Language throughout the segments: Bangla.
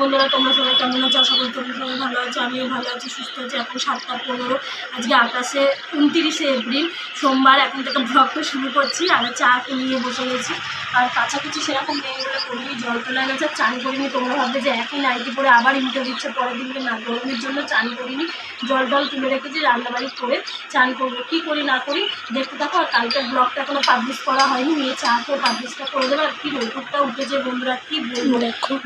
বন্ধুরা, তোমরা সবাই কেমন আছো? আশা করি তোমরা সবাই ভালো আছো, আমিও ভালো আছি, সুস্থ আছি। এখন সাতটা পনেরো, আজকে আকাশে উনতিরিশে এপ্রিল, সোমবার। এখন থেকে ব্লগটা শুরু করছি আর চা নিয়ে বসে গেছি। আর কাছাকাছি সেরকম নেই বলে করিনি, জল তোলা গেছে চান করিনি। তোমরা ভাববে যে একই নাইটি পরে আবার ইন্টারভিউ দিচ্ছে, পরের দিনকে না, গরমের জন্য চান করিনি। জল টল তুলে রেখেছি রান্নাবাড়ি করে চান করব। কী করি না করি দেখতে থাকো আর কালকের ব্লগটা এখনও পাবলিশ করা হয়নি মেয়ে চা খেয়ে পাবলিশটা করে দেবে আর কি রোদটা উঠেছে বন্ধুরা কি বলব?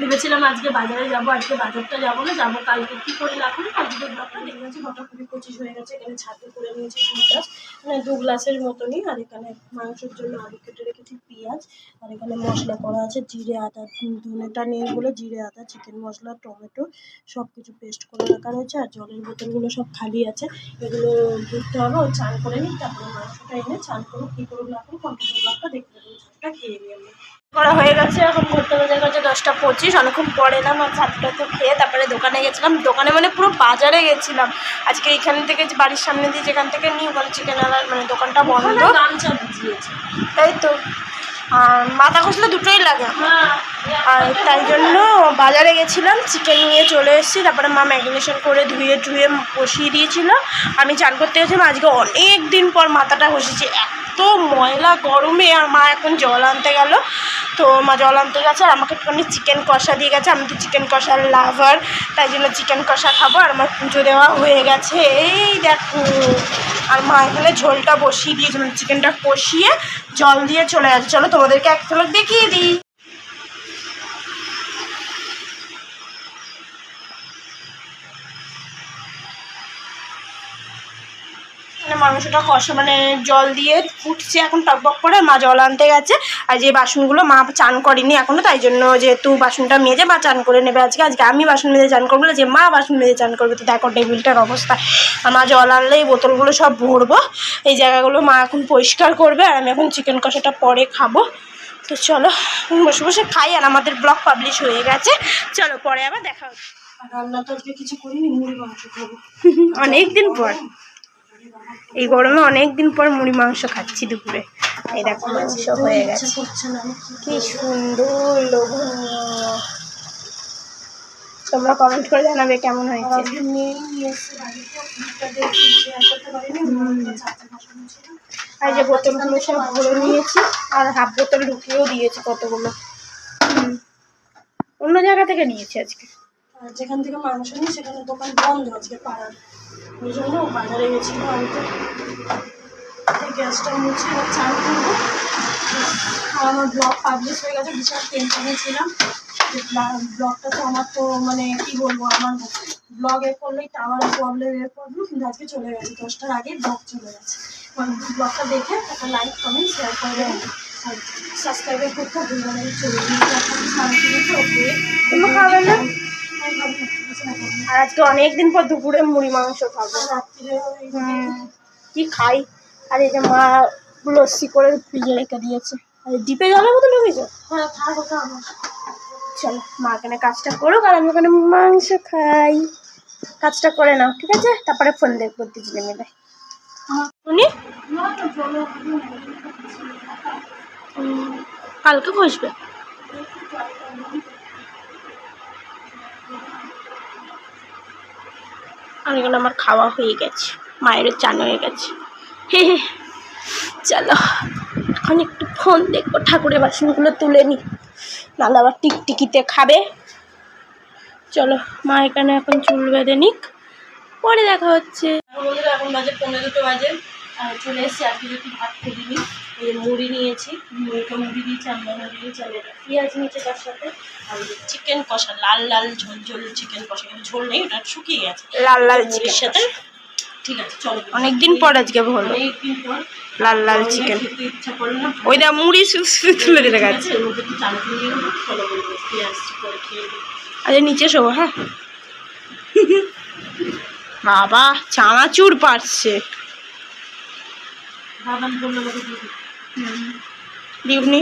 ভেবেছিলাম আজকে বাজারে যাব আজকে বাজারটা যাব না যাব কালকে। কি করি না করি কালকে ব্লগটা দেখে গেছি নটা কুড়ি পঁচিশ হয়ে গেছে এখানে ছাদে করে নিয়েছি দু গ্লাস। মানে দু গ্লাসের মতনই আর এখানে মাংসের জন্য আলু কেটে রেখেছি পেঁয়াজ আর এখানে মশলা করা আছে জিরে আদা ধনেটা নেই বলে জিরে আদা চিকেন মশলা টমেটো সব কিছু পেস্ট করে রাখা রয়েছে আর জলের বোতলগুলো সব খালি আছে। এগুলো ধুতে হবে ওই চান করে নিই তারপরে মাংসটা এনে চান করে কী করুন না করুন কন্টিনিউ ব্লগটা দেখতে দেবো ছাদটা খেয়ে নিই আমি করা হয়ে গেছে এখন ঘুরতে বাজার কাছে দশটা পঁচিশ অনেকক্ষণ পরে এলাম আর ছাদটা তো খেয়ে তারপরে দোকানে গেছিলাম। দোকানে মানে পুরো বাজারে গেছিলাম। আজকে এইখান থেকে যে বাড়ির সামনে দিয়ে যেখান থেকে নিই ওখানে চিকেন আনার মানে দোকানটা বন্ধ। তাই তো। আর মাথা ঘষলে দুটোই লাগে। আর তাই জন্য বাজারে গেছিলাম চিকেন নিয়ে চলে এসেছি, তারপরে মা ম্যাগনেশন করে ধুয়ে ধুয়ে বসিয়ে দিয়েছিল। আমি চান করতে গেছিলাম, আজকে অনেক দিন পর মাথাটা ঘষেছি, এত ময়লা গরমে, আর মা এখন জল আনতে গেল। তো মা জল আনতে গেছে আর আমাকে একটুখানি চিকেন কষা দিয়ে গেছে। আমি তো চিকেন কষার লাভার তাই জন্য চিকেন কষা খাব আর আমার পুজো দেওয়া হয়ে গেছে। এই দেখো। আর মা এখানে ঝোলটা বসিয়ে দিয়েছে মানে চিকেনটা কষিয়ে জল দিয়ে চলে যাচ্ছে চলো তোমাদেরকে এক ঝলক দেখিয়ে দিই। মাংসটা কষা মানে জল দিয়ে ফুটছে এখন টকবক করে মা জল আনতে গেছে। আর যে বাসনগুলো মা চান করেনি এখনও তাই জন্য যেহেতু বাসনটা মেজে মা চান করে নেবে আজকে। আজকে আমি বাসন মেজে চান করব যে মা বাসন মেজে চান করবে। তো দেখো টেবিলটার অবস্থা। আর মা জল আনলে এই বোতলগুলো সব ভরবো। এই জায়গাগুলো মা এখন পরিষ্কার করবে আর আমি এখন চিকেন কষাটা পরে খাব। তো চলো বসে বসে খাই আর আমাদের ব্লগ পাবলিশ হয়ে গেছে। চলো পরে আবার দেখা হচ্ছে। রান্না তো আজকে কিছু করিনি মুড়ি মাংস খাব। অনেক দিন পর। এই গরমে অনেক দিন পর মুড়ি মাংস খাচ্ছি দুপুরে। এই দেখো, মাংস হয়ে গেছে। কি সুন্দর তোমরা কমেন্ট করে জানাবে কেমন হয়েছে। আর যে বোতলগুলো সব ভরে নিয়েছি, আর হাফ বোতল ঢুকিয়েও দিয়েছি কতগুলো। অন্য জায়গা থেকে নিয়েছি আজকে। যেখান থেকে মাংস নিই, সেখানে দোকান বন্ধ আজকে পাড়ার। ওই জন্য বাজারে গেছিলাম আনতে গ্যাসটা মুছে এবার চান করব। আর আমার ব্লগ পাবলিশ হয়ে গেছে বিশাল টেনশনে ছিলাম। ব্লগটা তো আমার তো মানে কি বলব আমার ব্লগ এ করলেই টাওয়ার প্রবলেম এ প্রবলেম কিন্তু আজকে চলে গেছে দশটার আগে ব্লগ চলে গেছে। ব্লগটা দেখে একটা লাইক কমেন্ট শেয়ার করে আর সাবস্ক্রাইবার করতে ভুলবেন চলে এখন করেছে ওকে তুমি খাবে না? আর আজকে অনেক দিন পর দুপুরে মুড়ি মাংস খাব। কি খাই? আর এই যে মা লস্যি করে ফ্রিজে রেখে দিয়েছে। আর ডিপে জলের মতো ঢুকেছে? হ্যাঁ চলো মা এখানে কাজটা করুক আর আমি ওখানে মাংস খাই। কাজটা করে নাও ঠিক আছে? তারপরে ফোন দেখব দুজনে মিলে। উনি কালকে বসবে। আর এখানে আমার খাওয়া হয়ে গেছে। মায়ের চান হয়ে গেছে। হে হে চলো, এখন একটু ফোন দেখব, ঠাকুরের বাসনগুলো তুলে নি। নাহলে আবার টিকটিকিতে খাবে। চলো, মা এখানে এখন চুল বেঁধে নিক। পরে দেখা হচ্ছে। এখন বাজে পনেরো দুটো বাজে। চলে এসেছি আজকে যদি ভাত খেয়ে নিই। এই মুড়ি নিয়েছি। মুড়িটা মুড়ি দিয়েছি আমরা দিয়েছি আর এটা পেঁয়াজ নিয়েছে তার সাথে আর চিকেন কষা লাল লাল ঝোল ঝোল চিকেন কষা কিন্তু ঝোল নেই ওটা শুকিয়ে গেছে। লাল লাল চিকেন সাথে ঠিক আছে চলো। অনেকদিন পর আজকে হলো অনেকদিন পর লাল লাল চিকেন ইচ্ছা করল না। ওই দা মুড়ি তুলে দিতে গেছে। একটু আরে নিচে শোবো হ্যাঁ। বাবা চানাচুর পারছে। বাদাম দিউনি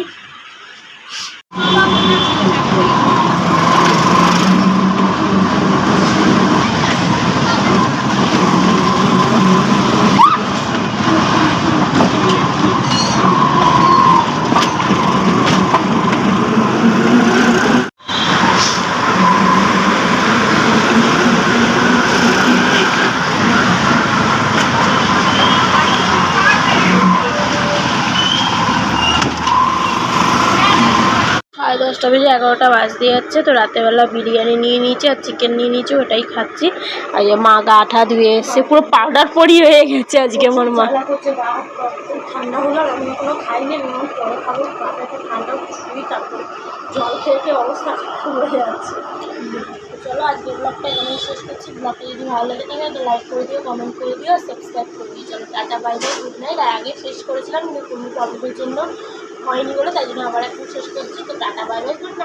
আর দশটা বেজে এগারোটা বাজতে যাচ্ছে তো রাতেরবেলা বিরিয়ানি নিয়ে নিয়েছি আর চিকেন নিয়ে নিয়েছি ওটাই খাচ্ছি। আর যে মা গা ঠা ধুয়ে এসছে পুরো পাউডার পরি হয়ে গেছে আজকে আমার মা। ঠান্ডা হলো আর আমি কোনো খাইনি আমি পরে খাব ঠান্ডা শুই তারপর জল খেয়ে অবস্থা খারাপ হয়ে যাচ্ছে। চলো আজকে ব্লগটা এখানেই শেষ করছি। ব্লগটা যদি ভালো লাগে থাকে তো লাইক করে দিও কমেন্ট করে দিও আর সাবস্ক্রাইব করে দিও। চলো, tata bye bye good night আর আগে শেষ করেছিলাম, কিন্তু কোনো প্রবলেমের জন্য হয়নি বলে, তাই জন্য আবার এখন শেষ করছি। তো tata bye bye good night